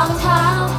รองเท้า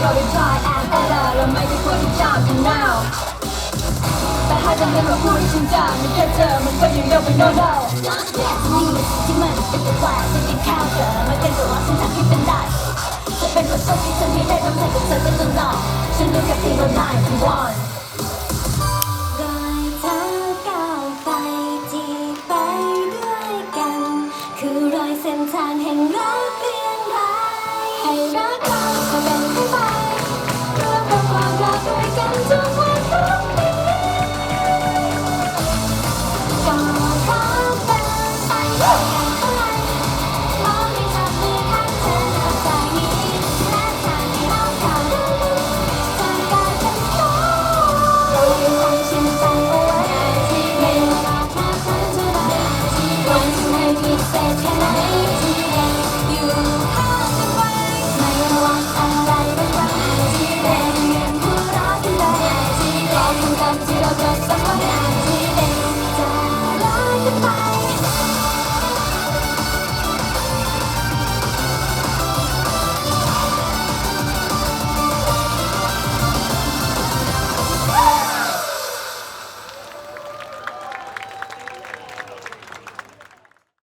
เราได้ try and error เราไม่ได้ควรที่จะกัน now แต่ถ้าจะให้มาพูดจริงจังไม่แค่เจอมันก็ยังเร็วไปโน่นเราแบบนี่ที่มันเป็นตัวแปรจะกินข้าวเจอมันเป็นตัวฉันทำให้เป็นได้จะเป็นปรโชคที่ฉันไม่ได้ต้อใช้กับเธอเป็นตัวหลอกฉันดูแค่ที่มันได้ที่วันคือรอยเส้นทางแห่งรัก 아!